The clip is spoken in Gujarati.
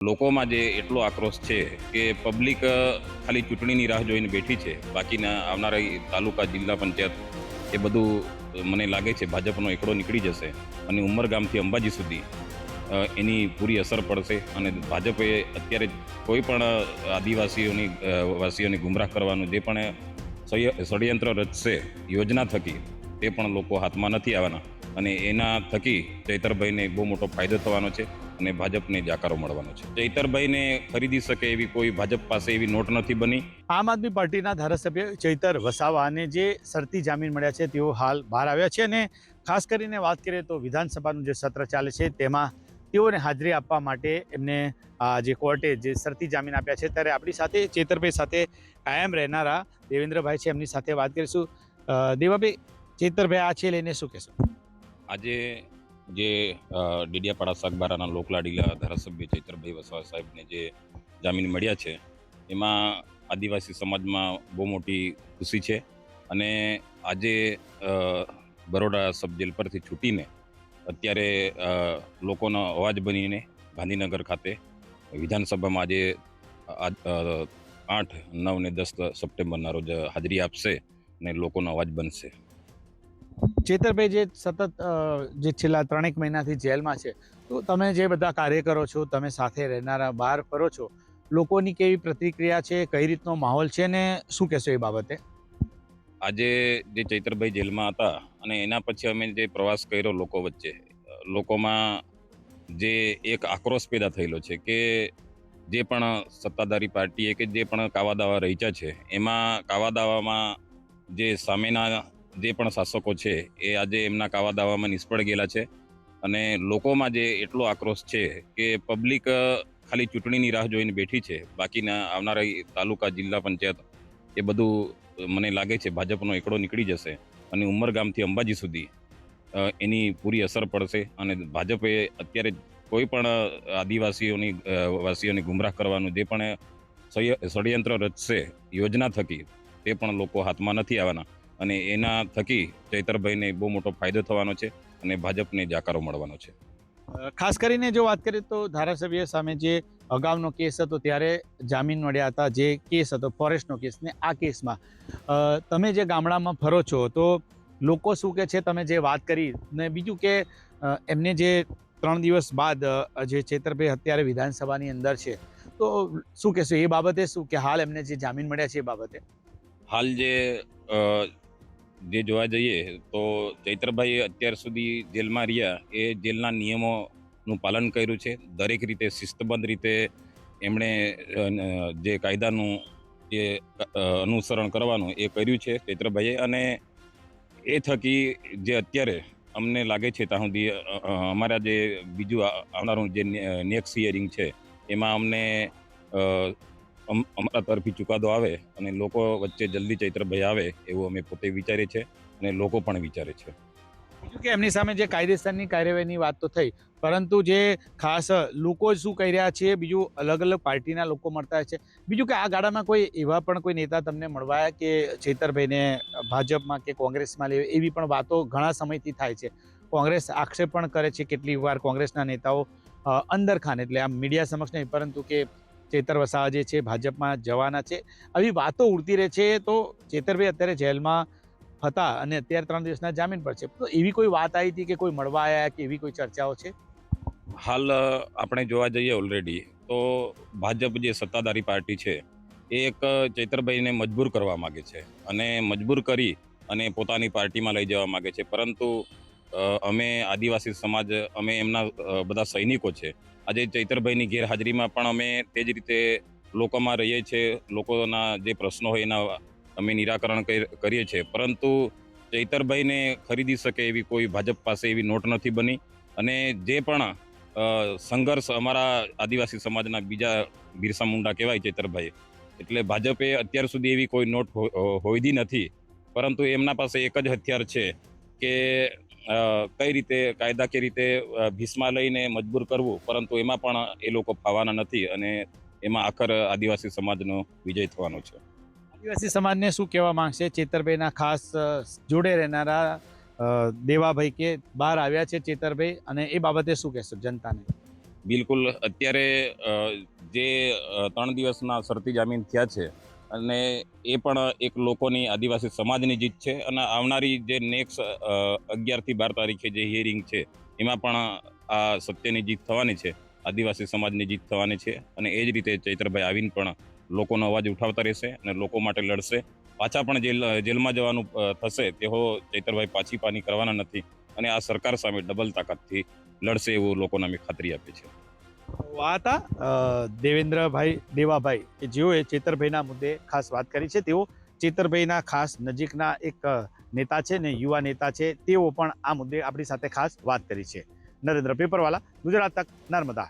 લોકોમાં જે એટલો આક્રોશ છે કે પબ્લિક ખાલી ચૂંટણીની રાહ જોઈને બેઠી છે. બાકીના આવનારા તાલુકા, જિલ્લા પંચાયત એ બધું મને લાગે છે ભાજપનો એકડો નીકળી જશે અને ઉમરગામથી અંબાજી સુધી એની પૂરી અસર પડશે અને ભાજપે અત્યારે કોઈ પણ આદિવાસીઓની વાસીઓને ગુમરાહ કરવાનું જે પણ ષડયંત્ર રચશે, યોજના થકી તે પણ લોકો હાથમાં નથી આવવાના. અને એના થકી ચૈતરભાઈને બહુ મોટો ફાયદો થવાનો છે. અને ભાજપને જાકારો મળવાનો છે. ચૈતરભાઈને ખરીદી શકે એવી કોઈ ભાજપ પાસે એવી નોટ નથી બની. આમ આદમી પાર્ટીના ધારાસભ્ય ચૈતર વસાવાને જે શરતી જામીન મળ્યા છે તેઓ હાલ બહાર આવ્યા છે અને ખાસ કરીને વાત કરીએ તો વિધાનસભાનું જે સત્ર ચાલે છે તેમાં તેઓને હાજરી આપવા માટે એમને આ જે કોર્ટે જે શરતી જામીન આપ્યા છે ત્યારે આપણી સાથે ચેતરભાઈ સાથે કાયમ રહેનારા દેવેન્દ્રભાઈ છે એમની સાથે વાત કરીશું. દેવાભાઈ ચેતરભાઈ આ છે લઈને શું કહેશો? આજે જે ડેડિયાપાડા સાગબારાના લોકલાડીલા ધારાસભ્ય ચૈતરભાઈ વસાવા સાહેબને જે જામીન મળ્યા છે, એમાં આદિવાસી સમાજમાં બહુ મોટી ખુશી છે અને આજે બરોડા સબજેલ પરથી છૂટીને અત્યારે લોકોનો અવાજ બનીને ગાંધીનગર ખાતે વિધાનસભામાં આજે આઠ, નવ ને દસ સપ્ટેમ્બરના રોજ હાજરી આપશે અને લોકોનો અવાજ બનશે. ચેતરભાઈ જે સતત જે છેલ્લા ત્રણેક મહિનાથી જેલમાં છે, તો તમે જે બધા કાર્ય કરો છો, તમે સાથે રહેનારા બહાર ફરો છો, લોકોની કેવી પ્રતિક્રિયા છે, કઈ રીતનો માહોલ છે ને શું કહેશો એ બાબતે? આજે જે ચૈતરભાઈ જેલમાં હતા અને એના પછી અમે જે પ્રવાસ કર્યો લોકો વચ્ચે, લોકોમાં જે એક આક્રોશ પેદા થયેલો છે કે જે પણ સત્તાધારી પાર્ટીએ કે જે પણ કાવા દાવા રહીચા છે, એમાં કાવા દાવામાં જે સામેના જે પણ શાસકો છે, એ આજે એમના કાવા દાવામાં નિષ્ફળ ગયેલા છે અને લોકોમાં જે એટલો આક્રોશ છે કે પબ્લિક ખાલી ચૂંટણીની રાહ જોઈને બેઠી છે. બાકીના આવનારા તાલુકા, જિલ્લા પંચાયત એ બધું મને લાગે છે ભાજપનો એકડો નીકળી જશે અને ઉમરગામથી અંબાજી સુધી એની પૂરી અસર પડશે અને ભાજપે અત્યારે કોઈ પણ આદિવાસીઓની વાસીઓને ગુમરાહ કરવાનું જે પણ ષડયંત્ર રચશે, યોજના થકી તે પણ લોકો હાથમાં નથી આવવાના. અને એના થકી ચૈતરભાઈને બહુ મોટો ફાયદો થવાનો છે અને ભાજપને જાકારો મળવાનો છે. ખાસ કરીને જો વાત કરીએ તો ધારાસભ્ય સામે જે અગાઉનો કેસ હતો ત્યારે જામીન મળ્યા હતા જે કેસ હતો ફોરેસ્ટનો કેસ ને આ કેસમાં. તમે જે ગામડામાં ફરો છો તો લોકો શું કે છે? તમે જે વાત કરી ને બીજું કે એમને જે ત્રણ દિવસ બાદ જે ચેતરભાઈ અત્યારે વિધાનસભાની અંદર છે તો શું કહેશો? એ બાબતે શું કે હાલ એમને જે જામીન મળ્યા છે એ બાબતે? હાલ જે જે જોવા જઈએ, તો ચૈત્રભાઈ અત્યાર સુધી જેલમાં રહ્યા. એ જેલના નિયમોનું પાલન કર્યું છે. દરેક રીતે શિસ્તબદ્ધ રીતે એમણે જે કાયદાનું જે અનુસરણ કરવાનું એ કર્યું છે ચૈત્રભાઈએ. અને એ થકી જે અત્યારે અમને લાગે છે ત્યાં સુધી અમારા જે બીજું આવનારું જે નેક્સ્ટ હિયરિંગ છે, એમાં અમને અમારા તરફી ચુકાદો આવે અને લોકો વચ્ચે જલ્દી ચૈત્રભાઈ આવે એવું અમે પોતે વિચારીએ છીએ અને લોકો પણ વિચારે છે. બીજું કે એમની સામે જે કાયદેસરની કાર્યવાહીની વાત તો થઈ, પરંતુ જે ખાસ લોકો શું કહી રહ્યા છે, બીજું અલગ અલગ પાર્ટીના લોકો મળતા છે. બીજું કે આ ગાળામાં કોઈ એવા પણ કોઈ નેતા તમને મળવાયા કે ચેતરભાઈને ભાજપમાં કે કોંગ્રેસમાં લે એવી પણ વાતો ઘણા સમયથી થાય છે. કોંગ્રેસ આક્ષેપ પણ કરે છે કેટલીક વાર કોંગ્રેસના નેતાઓ અંદર ખાન, એટલે આમ મીડિયા સમક્ષ નહીં, પરંતુ કે ચેતર વસાવા જે છે, ભાજપમાં જવાના છે. આવી વાતો ઉડતી રહે છે તો ચેતરભાઈ અત્યારે જેલમાં હતા અને અત્યારે ત્રણ દિવસના જામીન પર છે. તો એવી કોઈ વાત આવી હતી કે કોઈ મળવા આવ્યા કે એવી કોઈ ચર્ચાઓ છે? હાલ આપણે જોવા જઈએ ઓલરેડી તો ભાજપ જે સત્તાધારી પાર્ટી છે એ એક ચેતરભાઈને મજબૂર કરવા માગે છે. અને મજબૂર કરી અને પોતાની પાર્ટીમાં લઈ જવા માગે છે. પરંતુ અમે આદિવાસી સમાજ, અમે એમના બધા સૈનિકો છે. આજે ચૈતરભાઈની ગેરહાજરીમાં પણ અમે તે જ રીતે લોકોમાં રહીએ છીએ, લોકોના જે પ્રશ્નો હોય એના અમે નિરાકરણ કરીએ છીએ. પરંતુ ચૈતરભાઈને ખરીદી શકે એવી કોઈ ભાજપ પાસે એવી નોટ નથી બની અને જે પણ સંઘર્ષ અમારા આદિવાસી સમાજના બીજા બિરસા મુંડા કહેવાય ચૈતરભાઈ એટલે ભાજપે અત્યાર સુધી એવી કોઈ નોટ હોઈદી નથી. પરંતુ એમના પાસે એક જ હથિયાર છે કે કઈ રીતે કાયદાકીય રીતે અ, ભીસમાં લઈને મજબૂર કરવું? પરંતુ એમાં પણ એ લોકો ફાવાના નથી અને એમાં આખર આદિવાસી સમાજનો વિજય થવાનો છે. આદિવાસી સમાજને શું કહેવા માંગશે? ચેતરભાઈના ખાસ જોડે રહેનારા દેવાભાઈ કે બહાર આવ્યા છે ચેતરભાઈ? અને એ બાબતે શું કહેશો જનતાને? બિલકુલ. અત્યારે જે ત્રણ દિવસના શરતી જામીન થયા છે અને એ પણ એક લોકોની આદિવાસી સમાજની જીત છે. અને આવનારી જે નેક્સ્ટ અગિયારથી બાર તારીખે જે હિયરિંગ છે, એમાં પણ આ સત્યની જીત થવાની છે. આદિવાસી સમાજની જીત થવાની છે. અને એ જ રીતે ચૈત્રભાઈ આવીને પણ લોકોનો અવાજ ઉઠાવતા રહેશે અને લોકો માટે લડશે. પાછા પણ જેલ, જેલમાં જવાનું થશે તેઓ ચૈતરભાઈ પાછી પાની કરવાના નથી. અને આ સરકાર સામે ડબલ તાકાતથી લડશે એવું લોકોને અમે ખાતરી આપી છે આ હતા દેવેન્દ્રભાઈ, દેવાભાઈ, કે જેઓએ ચેતરભાઈના મુદ્દે ખાસ વાત કરી છે. તેઓ ચેતરભાઈના ખાસ નજીકના એક નેતા છે ને યુવા નેતા છે. તેઓ પણ આ મુદ્દે આપણી સાથે ખાસ વાત કરી છે. નરેન્દ્ર પેપરવાલા, ગુજરાત તક નર્મદા.